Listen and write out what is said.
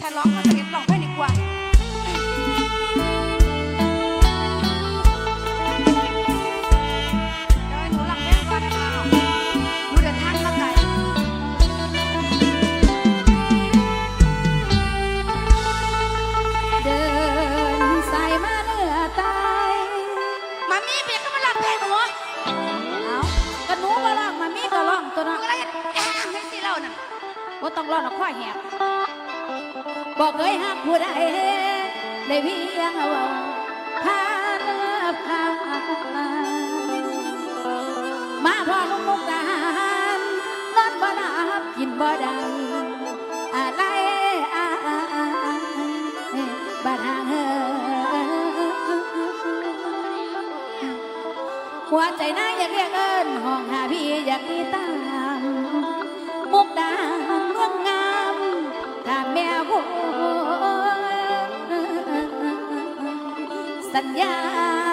ฉันร้องมาเก็บร้องให้ดีกว่าเดินร้องเพลงก่อนนะคะหนูเดินทางมาไกลเดินสายมาเนื้อตายมามีเปียกก็มาร้องเพลงหนูเอากระหนูก็ร้องมามีก็ร้องตัวนูเนาะก็เลยแอะให้สิเราน่ะว่าต้องรองหรอกข้อแหบ บอกเคยหักผู้ใดได้เพียงเอาพาเนื้อพามาพอลุงมุกดาหารนอนบ่หลับกินบ่ได้อะไรอะไรบ้านห่างเหินหัวใจนายอยากเรียกเอิญหอ สัญญา